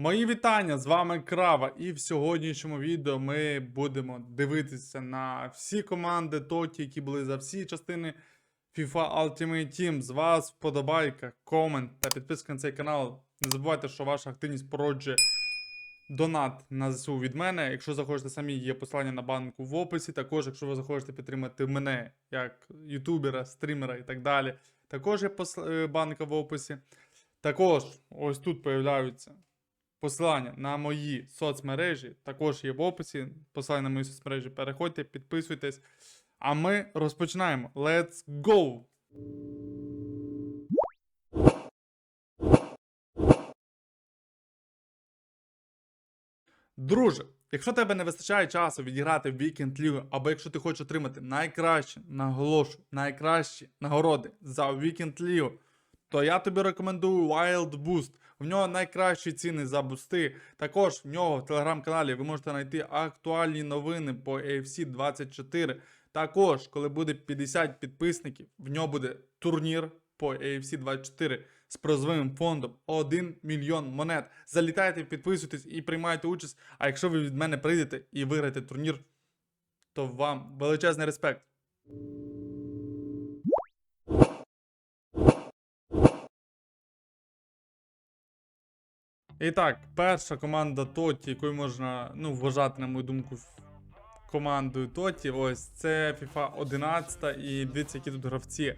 Мої вітання! З вами Крава. І в сьогоднішньому відео ми будемо дивитися на всі команди Тоті, які були за всі частини FIFA Ultimate Team. З вас вподобайка, комент та підписка на цей канал. Не забувайте, що ваша активність породжує донат на ЗСУ від мене. Якщо захочете самі, є посилання на банку в описі. Також, якщо ви захочете підтримати мене як ютубера, стрімера і так далі, також є е, банка в описі. Також ось тут появляються посилання на мої соцмережі. Також є в описі. Посилання на мої соцмережі. Переходьте, підписуйтесь. А ми розпочинаємо. Let's go! Друже, якщо тебе не вистачає часу відіграти в Weekend League, або якщо ти хочеш отримати найкращі, наголошую, найкращі нагороди за Weekend League, то я тобі рекомендую Wild Boost. В нього найкращі ціни за бусти. Також в нього в телеграм-каналі ви можете знайти актуальні новини по AFC 24. Також, коли буде 50 підписників, в нього буде турнір по AFC 24 з призовим фондом 1 мільйон монет. Залітайте, підписуйтесь і приймайте участь. А якщо ви від мене прийдете і виграєте турнір, то вам величезний респект. І так, перша команда Тоті, якою можна ну, вважати, на мою думку, командою Тоті, ось це FIFA 11 і дивіться, які тут гравці.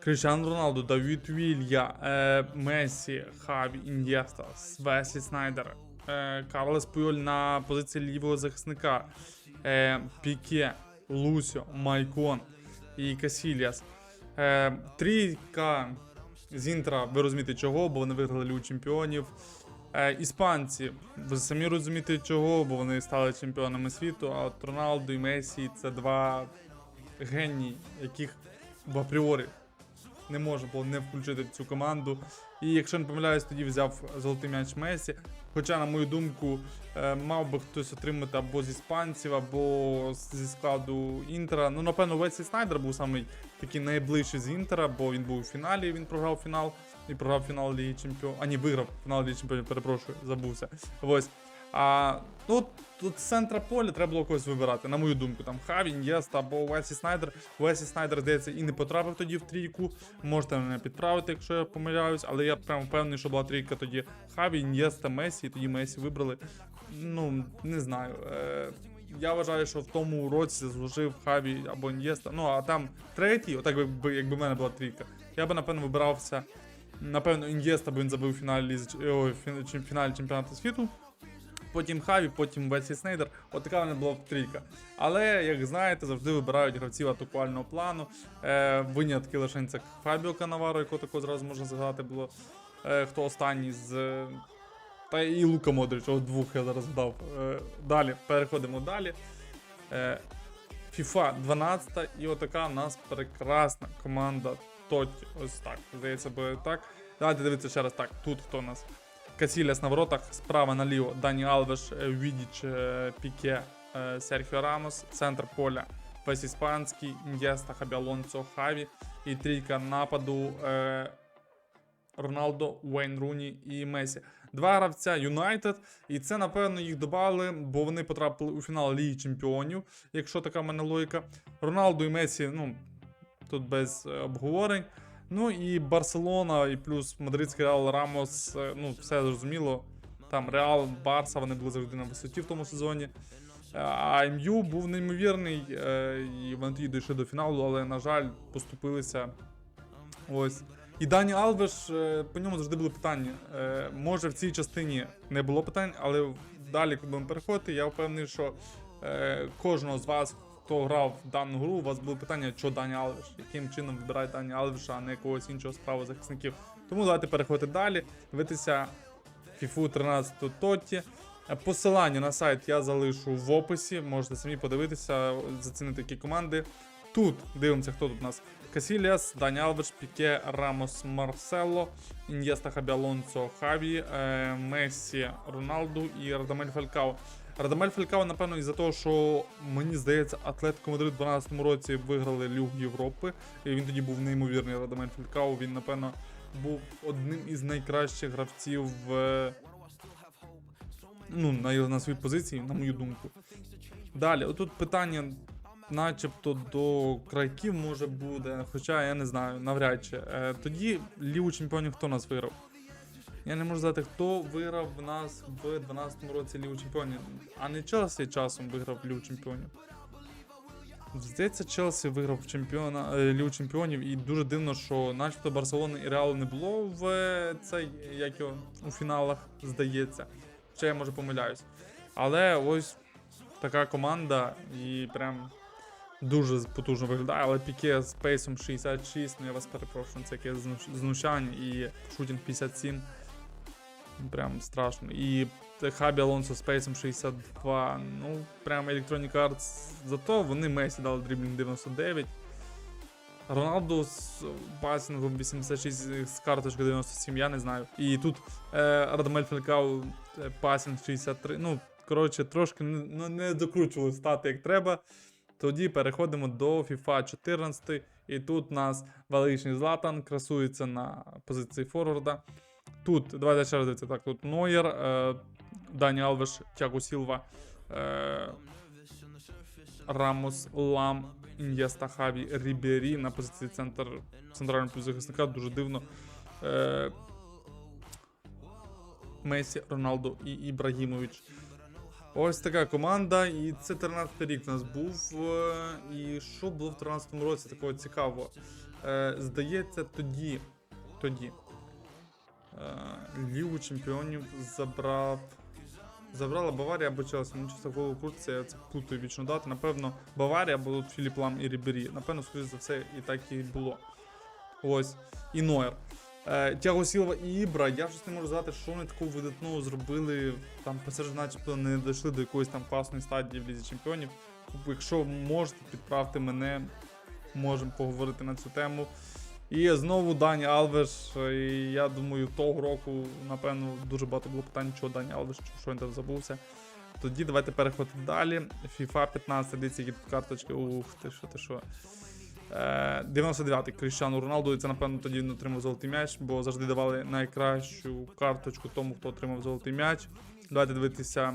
Кришан Роналду, Давід Вілья, е, Месі, Хаві, Ін'єста, Весі Снайдер, е, Карлес Пуйоль на позиції лівого захисника, е, Піке, Лусьо, Майкон і Касільяс. Е, трійка з Інтра, ви розумієте чого, бо вони виграли Лігу чемпіонів. Е, іспанці, ви самі розумієте чого, бо вони стали чемпіонами світу, а от Роналду і Месі це два генії, яких в апріорі не можна було не включити в цю команду. І якщо не помиляюсь, тоді взяв золотий м'яч Месі. Хоча, на мою думку, е, мав би хтось отримати або з іспанців, або зі складу Інтера. Ну, напевно, Весі Снайдер був самий такий найближчий з Інтера, бо він був у фіналі, він програв фінал і програв фінал Ліги Чемпіонів. А ні, виграв фінал Ліги Чемпіонів, перепрошую, забувся. Ось. А ну, тут з центра поля треба було когось вибирати, на мою думку. Там Хаві, Ін'єст або Весі Снайдер. Весі Снайдер, здається, і не потрапив тоді в трійку. Можете мене підправити, якщо я помиляюсь, але я прям впевнений, що була трійка тоді Хаві, Ін'єста, Месі, і тоді Месі вибрали. Ну, не знаю. Е- я вважаю, що в тому році заслужив Хаві або Ін'єста. Ну, а там третій, отак якби, якби в мене була трійка, я би, напевно, вибирався. Напевно, Ін'єста, бо він забив фіналі, фіналі чемпіонату світу. Потім Хаві, потім Весі Снейдер. От така в мене була трійка. Але, як знаєте, завжди вибирають гравців атакувального плану. Е, винятки лише це Фабіо Канаваро, якого такого зразу можна згадати було. Е, хто останній з. е, Та і Лука Модрич, от двох я зараз згадав. Е, далі, переходимо далі. Е, FIFA 12 і отака в нас прекрасна команда Тоті. Ось так. Здається, буде так. Давайте дивитися ще раз так. Тут хто у нас? Касіляс на воротах, справа наліво Дані Алвеш, е, Відіч, е, Піке, е, Серхіо Рамос, центр поля Весь Іспанський, Ін'єста, Хабі Алонсо, Хаві і трійка нападу Роналдо, Уейн Руні і Месі. Два гравця Юнайтед, і це, напевно, їх додали, бо вони потрапили у фінал Ліги Чемпіонів, якщо така в мене логіка. Роналду і Месі, ну, тут без обговорень. Ну і Барселона, і плюс Мадридський Реал Рамос, е, ну, все зрозуміло. Там Реал, Барса, вони були завжди на висоті в тому сезоні. Е, А МЮ був неймовірний, е, і вони тоді дійшли до фіналу, але, на жаль, поступилися. Ось. І Дані Алвеш, по ньому завжди були питання. Може, в цій частині не було питань, але далі, коли будемо переходити, я впевнений, що кожного з вас, хто грав в дану гру, у вас було питання, що Дані Алвеш, яким чином вибирає Дані Алвеша, а не якогось іншого справу захисників. Тому давайте переходити далі, дивитися FIFA 13 Тоті. Посилання на сайт я залишу в описі. Можете самі подивитися, зацінити які команди. Тут дивимося, хто тут у нас. Касіліас, Дані Алвеш, Піке, Рамос, Марсело, Ін'єста Хабі Алонсо, Хаві, е, Месі, Роналду і Радамель Фалькао. Радамель Фалькао, напевно, із-за того, що мені здається, Атлетико Мадрид в 12 році виграли Лігу Європи. І він тоді був неймовірний Радамель Фалькао. Він, напевно, був одним із найкращих гравців в ну, на, на своїй позиції, на мою думку. Далі, отут питання, начебто, до крайків може буде, хоча я не знаю, навряд чи. Е, тоді Лігу чемпіонів хто нас виграв? Я не можу сказати, хто виграв в нас в 12-му році Лігу чемпіонів, а не Челсі часом виграв Лігу чемпіонів. Здається, Челсі виграв чемпіона, е, Лігу чемпіонів, і дуже дивно, що начебто Барселони і Реалу не було в е, цей, як його, у фіналах, здається. Хоча я може помиляюсь. Але ось така команда і прям дуже потужно виглядає, але піке з пейсом 66, ну я вас перепрошую, це яке знущання і шутінг 57. Прям страшно. І Хабі Алонсо з пейсом 62. Ну, прям Electronic Arts. Зато вони Месі дали дріблінг 99. Роналду з пасінгом 86 з карточкою 97, я не знаю. І тут е, Радамель Фелькау е, пасінг 63. Ну, коротше, трошки не, не докручували стати як треба. Тоді переходимо до FIFA 14. І тут у нас величний Златан красується на позиції форварда. Тут, давайте ще раз дивитися, так, тут Нойер, е, Дані Алвеш, Тяго Сілва, е, Рамос, Лам, Ін'єста, Хаві, Рібері на позиції центр, центрального півзахисника. Дуже дивно. Е, Месі, Роналдо і Ібрагімович. Ось така команда, і це 13 рік у нас був. е, І що було в 13-му році такого цікавого? Е, Здається, тоді. тоді Лігу чемпіонів забрав. Забрала Баварія або Челсі. Ну, чисто голову крутиться, я це путаю вічно дати. Напевно, Баварія або тут Філіп Лам і Рібері. Напевно, скоріше за все, і так і було. Ось. І Нойер. Е, Тяго Сілва і Ібра, я щось не можу сказати, що вони такого видатного зробили. Там ПСЖ начебто не дійшли до якоїсь там класної стадії в Лізі Чемпіонів. Якщо можете, підправте мене, можемо поговорити на цю тему. І знову Дані Алвеш. І я думаю, того року, напевно, дуже багато було питань, чого Дані Алвеш, що він там забувся. Тоді давайте переходити далі. FIFA 15, дивіться, які тут карточки. Ух, ти що, ти що. Е, 99-й Кріщану Роналду, і це, напевно, тоді він отримав золотий м'яч, бо завжди давали найкращу карточку тому, хто отримав золотий м'яч. Давайте дивитися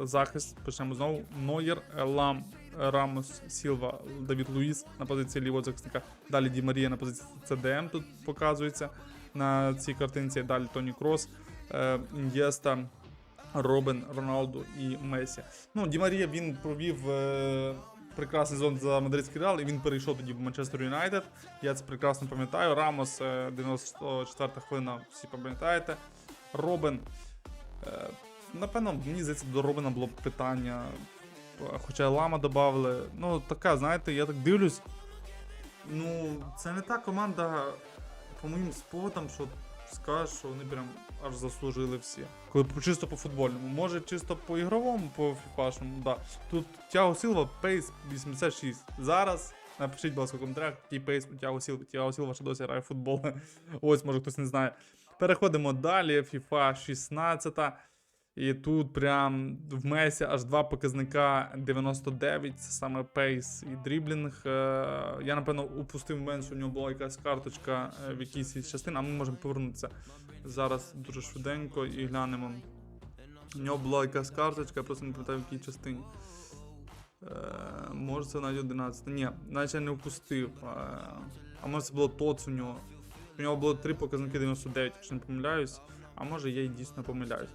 захист. Почнемо знову. Нойер, Лам, Рамос, Сілва, Давід Луїс на позиції лівого захисника. Далі Ді Марія на позиції CDM тут показується на цій картинці. Далі Тоні Крос, е, Ін'єста, Робин, Роналду і Месі. Ну, Ді Марія він провів е, прекрасний сезон за мадридський реал, і він перейшов тоді в Манчестер Юнайтед. Я це прекрасно пам'ятаю. Рамос, е, 94 хвилина, всі пам'ятаєте. Робин. Е, напевно, мені здається, до Робина було питання. Хоча Лама додали. Ну, така, знаєте, я так дивлюсь. Ну, це не та команда, по моїм спогадам, що скажеш, що вони прям аж заслужили всі. Коли чисто по футбольному. Може, чисто по ігровому, по фіфашному, да. Тут Тяго Сілва, пейс 86. Зараз. Напишіть, будь ласка, коментарях, який пейс у Тяго Сілва. Тяго Сілва ще досі грає в футбол. Ось, може хтось не знає. Переходимо далі. FIFA 16. І тут прям в Месі аж два показника 99, це саме пейс і дріблінг. Е, Я, напевно, упустив момент, що у нього була якась карточка е, в якійсь із частин, а ми можемо повернутися зараз дуже швиденько і глянемо. У нього була якась карточка, я просто не пам'ятаю в якій частині. Е, Може це навіть 11. Ні, наче я не впустив. Е, А може це було ТОЦ у нього. У нього було три показники 99, якщо не помиляюсь. А може я й дійсно помиляюсь.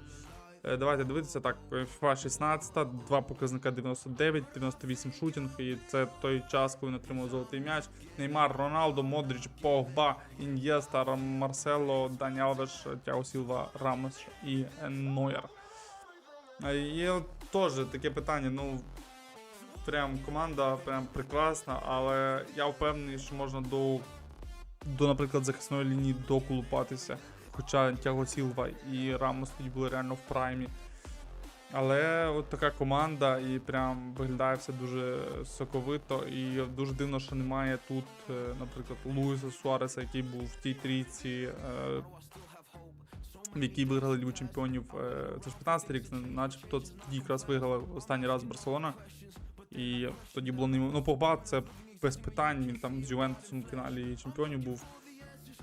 Е, Давайте дивитися так. FIFA 16, два показника 99, 98 шутінг, і це той час, коли він отримав золотий м'яч. Неймар, Роналдо, Модріч, Погба, Ін'єста, Марсело, Дані Алвеш, Тяо Сілва, Рамос і Нойер. От теж таке питання, ну. Прям команда прям прекрасна, але я впевнений, що можна до, до наприклад, захисної лінії доколупатися. Хоча Тяго Сілва і Рамос тоді були реально в праймі. Але от така команда, і прям виглядає все дуже соковито. І дуже дивно, що немає тут, е, наприклад, Луїса Суареса, який був в тій трійці, е, в якій виграли Лігу Чемпіонів. Е, Це ж 15 рік, начебто тоді якраз виграла останній раз Барселона. І тоді було не ну, Погба це без питань. Він там з Ювентусом в фіналі чемпіонів був.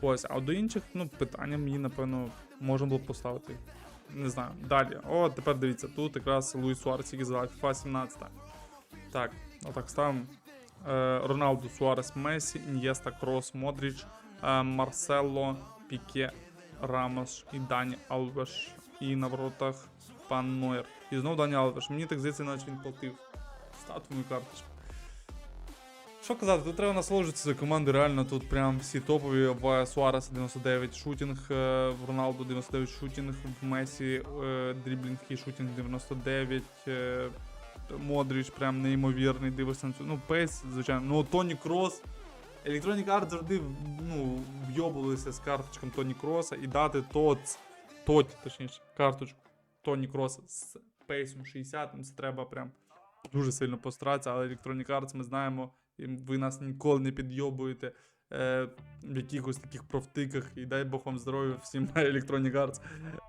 Ось, а до інших, ну, питання мені, напевно, можна було поставити. не знаю. Далі. О, тепер дивіться, тут якраз Луїс Суарес, який звали FIFA 17. Так, отак ставимо. Е, Роналду, Суарес, Месі, Ін'єста, Крос, Модріч, е, Марсело, Піке, Рамош і Дані Алвеш. І на воротах пан Нойер. І знову Дані Алвеш. Мені так здається, наче він платив статую карточку. Що казати, тут треба насолоджуватися за команду. Реально тут прям всі топові. В Суарес 99 шутінг, е, Роналду 99 шутінг, в Месі е, дріблінг і шутінг 99. е, Модріч прям неймовірний, дивишся на цю. Ну, Пейс, звичайно. Ну, Тоні Крос. Electronic Arts завжди ну, вйобувалися з карточком Тоні Кроса і дати ТОЦ, ТОТі, точніше, карточку Тоні Кроса з пейсом 60, ну, це треба прям дуже сильно постаратися, але Electronic Arts ми знаємо, ви нас ніколи не підйобуєте е, в якихось таких профтиках, і дай Бог вам здоров'я всім на Electronic Arts.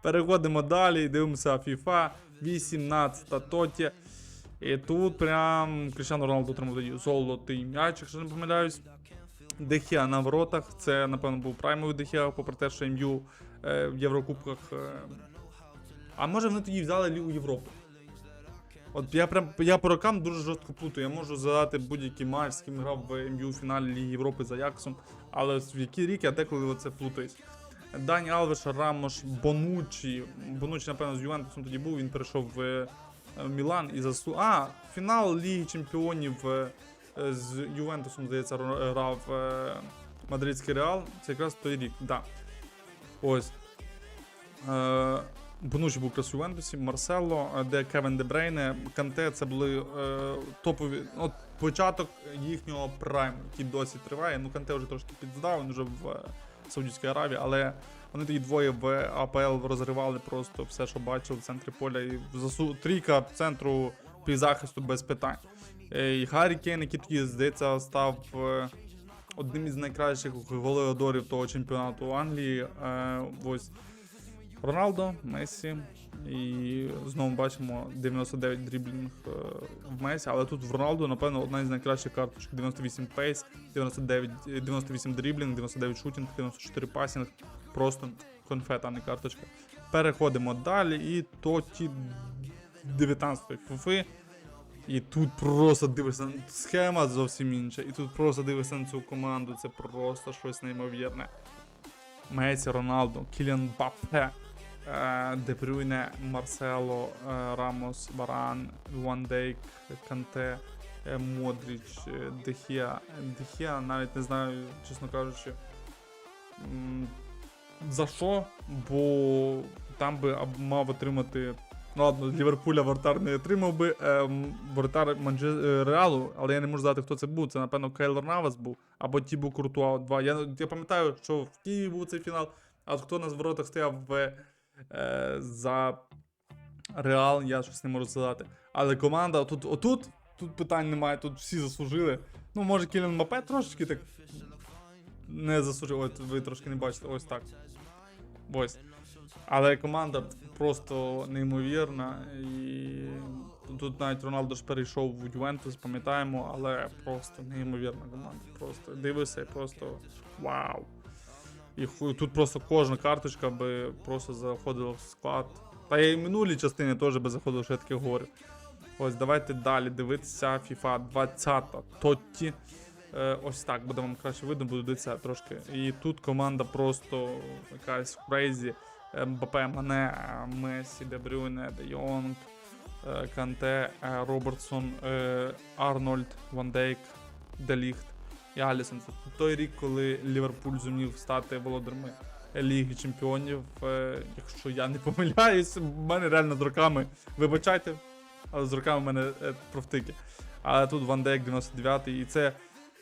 Переходимо далі, дивимося FIFA 18 Тоті. І тут прям Кріштиану Роналду отримав золотий м'яч, якщо не помиляюсь. Дехія на воротах. Це, напевно, був праймовий Дехія, попри те, що МЮ е, в Єврокубках. Е, а може вони тоді взяли Лігу Європи? От я прям я по рокам дуже жорстко плутаю. Я можу задати будь-який матч, з ким грав в МЮ фіналі Ліги Європи за Яксом, але в який рік я деколи оце плутаюсь. Дані Алвеш, Рамош, Бонучі. Бонучі, напевно, з Ювентусом тоді був, він перейшов в е, Мілан і засу. А, фінал Ліги Чемпіонів е, е, з Ювентусом, здається, грав Мадридський Реал. Це якраз той рік, так. Да. Ось. Бонучі був якраз у Ювентусі, Марсело, е, де Кевін Де Брейне, Канте це були е, топові. От початок їхнього прайму, який досі триває. Ну, Канте вже трошки підздав, він вже в е, Саудівській Аравії, але вони тоді двоє в АПЛ розривали просто все, що бачив в центрі поля. І засу трійка центру півзахисту без питань. Е, І Гаррі Кейн, який тоді, здається, став одним із найкращих голеодорів того чемпіонату Англії. Е, Ось Роналдо, Месі. І знову бачимо 99 дріблінг е, в Месі, але тут в Роналду, напевно, одна із найкращих карточок: 98 пейс, 99, е, 98 дріблінг, 99 шутінг, 94 пасінг. Просто конфета, а не карточка. Переходимо далі, і тоті 19 фуфи. І тут просто дивишся, схема зовсім інша. І тут просто дивишся на цю команду. Це просто щось неймовірне. Месі, Роналду, Кіліан Бапе, е, Де Брюйне, Марсело, е, Рамос, Варан, Ван Дейк, Канте, е, Модріч, Дехія. Дехія навіть не знаю, чесно кажучи. За що? Бо там би мав отримати. Ну ладно, Ліверпуля вратар не отримав би ем, вратар Манже... е, Реалу, але я не можу знати, хто це був. Це, напевно, Кейлор Навас був, або Тібу Куртуа 2. Я, я пам'ятаю, що в Києві був цей фінал, а от хто на воротах стояв в, е, за Реал, я щось не можу сказати. Але команда тут, отут, тут питань немає, тут всі заслужили. Ну, може, Кілін Мапе трошечки так не заслужив. Ось ви трошки не бачите, ось так. Ось. Але команда просто неймовірна. І тут навіть Роналдо ж перейшов в Ювентус, пам'ятаємо, але просто неймовірна команда. Просто дивишся і просто вау. І тут просто кожна карточка би просто заходила в склад. Та і минулі частини теж би заходили, що я таке говорю. Ось давайте далі дивитися FIFA 20 Тотті. Е, ось так буде вам краще видно, буду дивитися трошки. І тут команда просто якась. Е, Мбапе, Мане, Месі, Де Брюйне, Де Йонг, е, Канте, е, Робертсон, е, Арнольд, Ван Дейк, Де Ліхт і Алісон. Це той рік, коли Ліверпуль зумів стати володарями Ліги Чемпіонів. Е, Якщо я не помиляюсь, в мене реально з роками, вибачайте, але з роками в мене е, профтики. Але тут Ван Дейк 99-й, і це.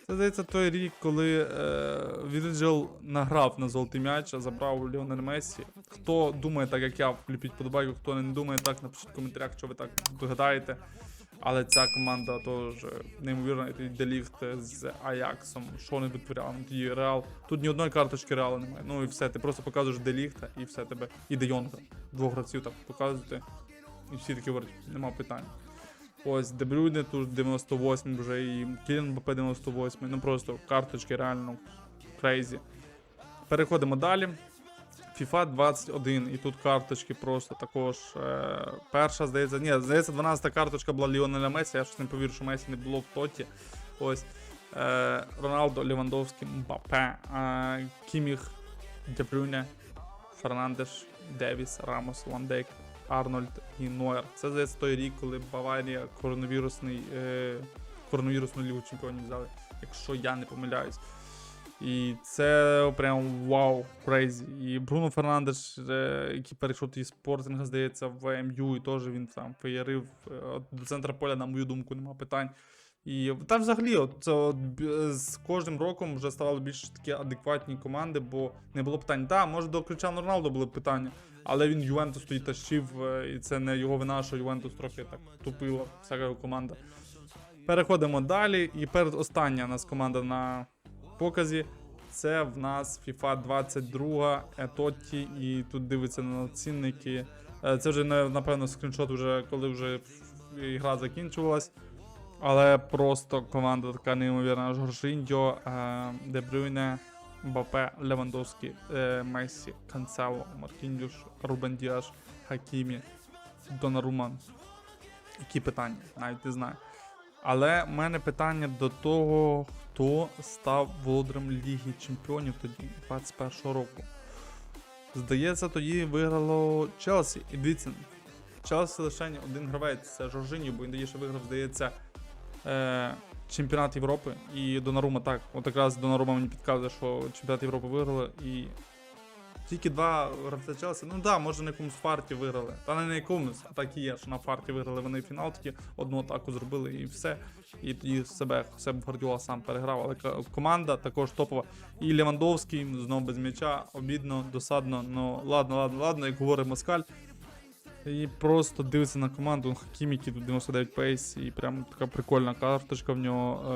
Це здається той рік, коли е, Вірджил награв на золотий м'яч, а забрав Ліонель Месі. Хто думає так, як я, вліпіть подобайку, хто не думає так, напишіть в коментарях, що ви так догадаєте. Але ця команда теж тоді Деліфт з Аяксом, що не витворяв. Ну, Тоді Реал. Тут ні одної карточки Реалу немає. Ну і все, ти просто показуєш Деліхта і все тебе. І Де Йонга. Двох гравців так показуєте. І всі такі говорять, нема питань. Ось Дебрюйне тут 98 вже і Кілін БП 98. Ну просто карточки реально крейзі. Переходимо далі. FIFA 21, і тут карточки просто також. Е, перша, здається, ні, здається, 12 карточка була Ліонеля Месі, я щось не повірю, що Месі не було в тоті. Ось. Е, Роналдо, Левандовський, Мбапе, е, Кіміх, Дебрюне, Фернандеш, Девіс, Рамос, Вандейк, Арнольд і Нойер. Це здається той рік, коли Баварія коронавірусний, е, коронавірусну лігу чемпіонів взяли, якщо я не помиляюсь. І це прям вау, крейзі. І Бруно Фернандеш, який перейшов тоді спортинга, здається, в МЮ, і теж він там феєрив е, до центра поля, на мою думку, нема питань. І та взагалі, от, це от, з кожним роком вже ставали більш такі адекватні команди, бо не було питань. Так, може до Кричану Роналду були питання, але він Ювентус тоді тащив, е, і це не його вина, що Ювентус трохи так тупила, всяка його команда. Переходимо далі. І передостання у нас команда на показі. Це в нас FIFA 22 Етоті, і тут дивиться на цінники. Е, Це вже напевно скріншот, вже коли вже гра закінчувалась. Але просто команда така неймовірна. Жоржиньо, е, Де Брюйне, Левандовський, е, Месі, Канцело, Маркіньюш, Рубен Діаш, Хакімі, Донаруман. Які питання? Навіть не знаю. Але в мене питання до того, хто став володарем Ліги Чемпіонів тоді, 21-го року. Здається, тоді виграло Челсі. І дивіться, Челсі лише один гравець, це Жоржиньо, бо він тоді ще виграв, здається, е, чемпіонат Європи. І Донарума так. От якраз Донарума мені підказує, що чемпіонат Європи виграли. І тільки два гравця Челсі. Ну да, може на якомусь фарті виграли. Та не на якомусь, а так і є, що на фарті виграли вони фінал, таки одну атаку зробили і все. І тоді себе, себе Гвардіола сам переграв. Але команда також топова. І Левандовський знову без м'яча, обідно, досадно. Ну ладно, ладно, ладно, як говорить Москаль. І просто дивиться на команду Хакімі, який тут 99 пейс, і прям така прикольна карточка в нього.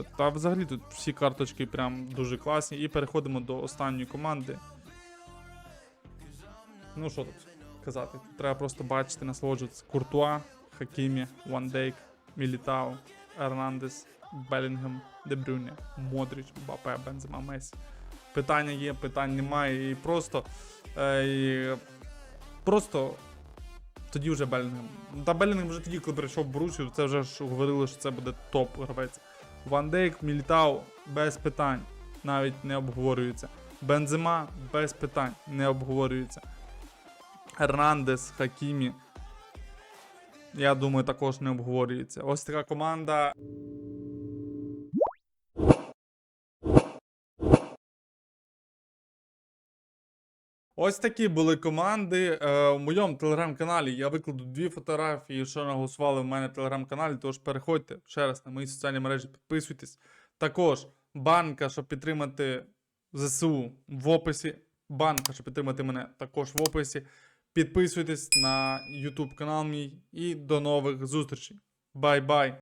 Е, та взагалі тут всі карточки прям дуже класні. І переходимо до останньої команди. Ну що тут казати? Треба просто бачити, насолоджуватися. Куртуа, Хакімі, Ван Дейк, Мілітау, Ернандес, Белінгем, Дебрюня, Модріч, Бапе, Бензема, Месі. Питання є, питань немає. І просто. Е, і просто тоді вже Белінгем. Та Белінгем вже тоді, коли прийшов в це вже ж говорили, що це буде топ гравець. Ван Дейк, Мілітау без питань, навіть не обговорюється. Бензема без питань не обговорюється. Ернандес, Хакімі. Я думаю, також не обговорюється. Ось така команда. Ось такі були команди. Е, у моєму телеграм-каналі я викладу дві фотографії, що наголосували в мене в телеграм-каналі. Тож переходьте ще раз на мої соціальні мережі, підписуйтесь. Також банка, щоб підтримати ЗСУ в описі. Банка, щоб підтримати мене, також в описі. Підписуйтесь на YouTube канал мій і до нових зустрічей. Бай-бай!